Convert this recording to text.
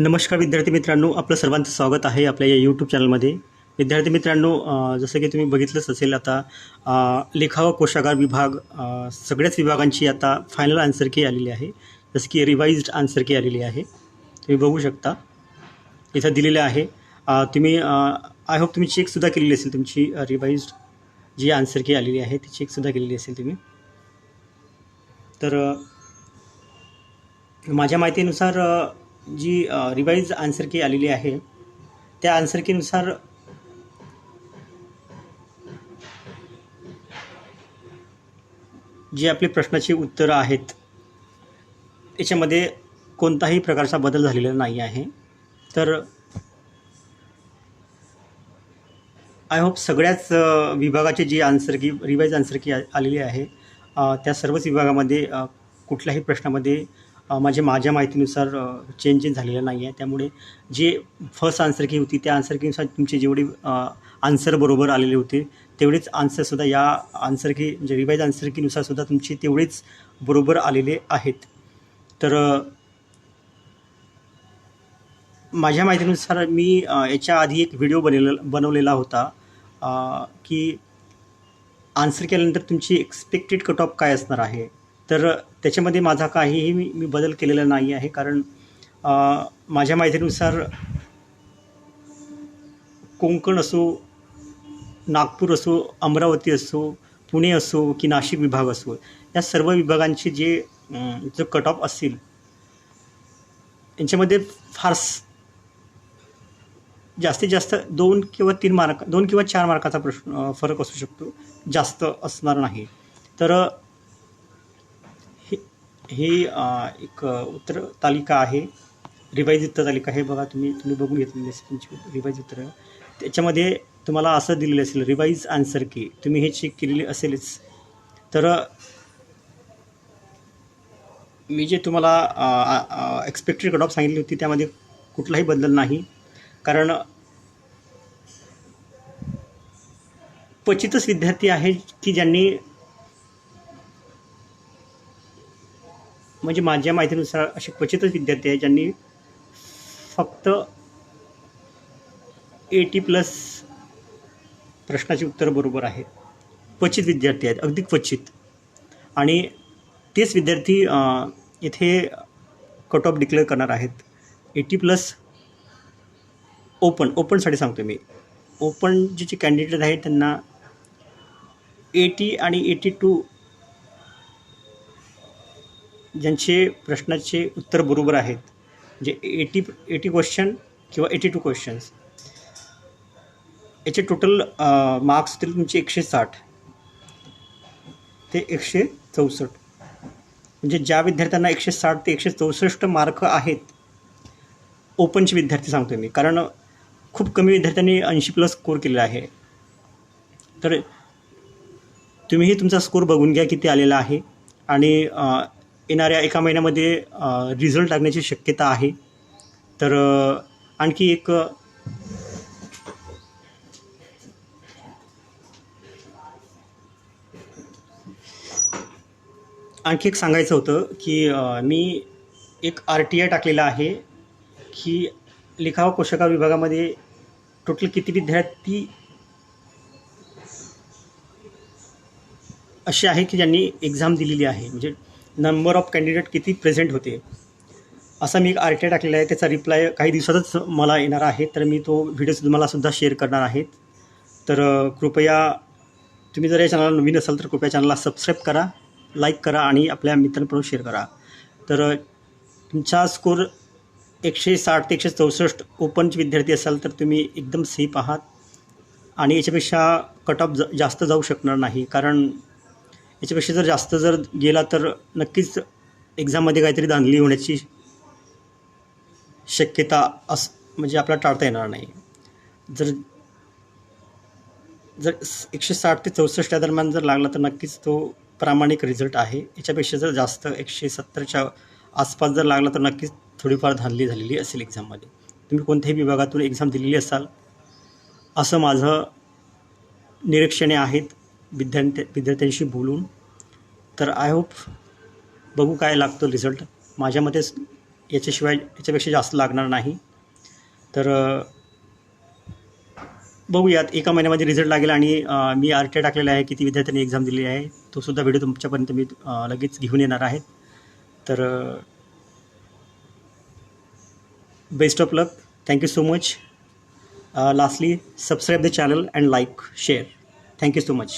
नमस्कार विद्यार्थी मित्रांनो आपलं सर्वांचं स्वागत आहे आपल्या या यूट्यूब चॅनलमध्ये विद्यार्थी मित्रांनो जसं की तुम्ही बघितलंच असेल आता लिखावा कोशागार विभाग सगळ्याच विभागांची आता फायनल आन्सर की आलेली आहे. जसं की रिवाइज्ड आन्सर की आलेली आहे. तुम्ही बघू शकता. इथं दिलेलं आहे. तुम्ही आय होप तुम्ही चेकसुद्धा केलेली असेल तुमची रिवाइज्ड जी आन्सर की आलेली आहे ती चेकसुद्धा केलेली असेल तुम्ही. तर माझ्या माहितीनुसार जी रिवाईज आन्सर की आलेली आहे त्या आन्सर कीनुसार जी आपली प्रश्नाची उत्तरं आहेत त्याच्यामध्ये कोणताही प्रकारचा बदल झालेला नाही आहे. तर आय होप सगळ्याच विभागाची जी answer key revise answer key आलेली आहे त्या सर्वच विभागामध्ये कुठल्याही प्रश्नामध्ये माझे माझ्या माहितीनुसार चेंजेस झालेलं नाही आहे त्यामुळे जे फर्स्ट आन्सर की होती त्या आन्सर कीनुसार तुमचे जेवढे आन्सर बरोबर आलेले होते तेवढेच आन्सरसुद्धा या आन्सर की म्हणजे रिवाईज आन्सर कीनुसार सुद्धा तुमचे तेवढेच बरोबर आलेले आहेत. तर माझ्या माहितीनुसार मी याच्या आधी एक व्हिडिओ बनवलेला बनवलेला होता की आन्सर केल्यानंतर तुमची एक्सपेक्टेड कट ऑफ काय असणार आहे? तर त्याच्यामध्ये माझा काहीही मी मी बदल केलेला नाही आहे कारण माझ्या माहितीनुसार कोंकण असो नागपूर असो अमरावती असो पुणे असो की नाशिक विभाग असो या सर्व विभागांचे जे जो कट ऑफ असतील यांच्यामध्ये फारस जास्तीत जास्त दोन किंवा तीन मार्क दोन किंवा चार मार्काचा प्रश्न फरक असू शकतो जास्त असणार नाही. तर ही एक उत्तर तालिका आहे. रिवाईज उत्तर तालिका हे बघा तुम्ही तुम्ही बघून घेतलेली म्हणजे असेल तुमची रिवाईज उत्तर. त्याच्यामध्ये तुम्हाला असं दिलेलं असेल रिवाईज आन्सर की. तुम्ही हे चेक केलेली असेलच. तर मी जे तुम्हाला एक्सपेक्टेड कट ऑफ सांगितली होती त्यामध्ये कुठलाही बदल नाही. कारण क्वचितच विद्यार्थी आहे की ज्यांनी म्हणजे माझ्या माहितीनुसार असे क्वचितच विद्यार्थी आहेत ज्यांनी फक्त एटी प्लस प्रश्नाची उत्तरं बरोबर आहेत क्वचित विद्यार्थी आहेत अगदी क्वचित. आणि तेच विद्यार्थी इथे कट ऑफ डिक्लेअर करणार आहेत. एटी प्लस ओपन ओपनसाठी सांगतो मी. ओपन जे जे कॅन्डिडेट आहेत त्यांना एटी आणि एटी टू ज्यांचे प्रश्नाचे उत्तर बरोबर आहेत म्हणजे एटी एटी क्वेश्चन किंवा एटी टू क्वेश्चन्स याचे टोटल मार्क्स होतील तुमचे एकशे साठ. ते एकशे चौसष्ट. म्हणजे ज्या विद्यार्थ्यांना एकशे साठ ते एकशे चौसष्ट मार्क आहेत ओपनचे विद्यार्थी सांगतो मी. कारण खूप कमी विद्यार्थ्यांनी ऐंशी प्लस स्कोर केलेला आहे. तर तुम्हीही तुमचा स्कोर बघून घ्या किती आलेला आहे. आणि येणाऱ्या एका महिन्यामध्ये रिझल्ट लागण्याची शक्यता आहे. तर आणखी एक आणखी एक सांगायचं होतं की मी एक आर टी आय टाकलेला आहे की लिखावा व कोशकार विभागामध्ये टोटल किती विद्यार्थी असे आहे की ज्यांनी एक्झाम दिलेली आहे. म्हणजे नंबर ऑफ कॅन्डिडेट किती प्रेझेंट होते? असा मी एक आर टी आय टाकलेला आहे. त्याचा रिप्लाय काही दिवसातच मला येणार आहे. तर मी तो व्हिडिओ तुम्हाला सुद्धा शेअर करणार आहेत तर कृपया तुम्ही जर या चॅनलला नवीन असाल तर कृपया चॅनलला सबस्क्राईब करा लाईक करा आणि आपल्या मित्रांपर्यंत शेअर करा. तर तुमचा स्कोर एकशे साठ ते एकशे चौसष्ट ओपनचे विद्यार्थी असाल तर तुम्ही एकदम सेफ आहात. आणि याच्यापेक्षा कट ऑफ जा जास्त जाऊ शकणार नाही. कारण याच्यापेक्षा जर जास्त जर गेला तर नक्कीच एक्झाममध्ये काहीतरी धांदली होण्याची शक्यता अस म्हणजे आपल्याला टाळता येणार नाही. जर जर एकशे साठ ते चौसष्ट या दरम्यान जर लागला तर नक्कीच तो प्रामाणिक रिझल्ट आहे. याच्यापेक्षा जर जास्त एकशे सत्तरच्या आसपास जर लागला तर नक्कीच थोडीफार धांदली झालेली असेल एक्झाममध्ये. तुम्ही कोणत्याही विभागातून एक्झाम दिलेली असाल असं माझं निरीक्षणे आहेत. विद्यार्थ्या विद्यार्थ्यांशी बोलून. तर आय होप बघू काय लागतो रिझल्ट माझ्या मते याच्याशिवाय याच्यापेक्षा जास्त लागणार नाही. तर बघूयात. एका महिन्यामध्ये रिझल्ट लागेल आणि मी आर टी टाकलेला आहे किती विद्यार्थ्यांनी एक्झाम दिलेली आहे. तो सुद्धा व्हिडिओ तुमच्यापर्यंत मी लगेच घेऊन येणार आहे. तर best of luck thank you so much lastly subscribe the channel and like share thank you so much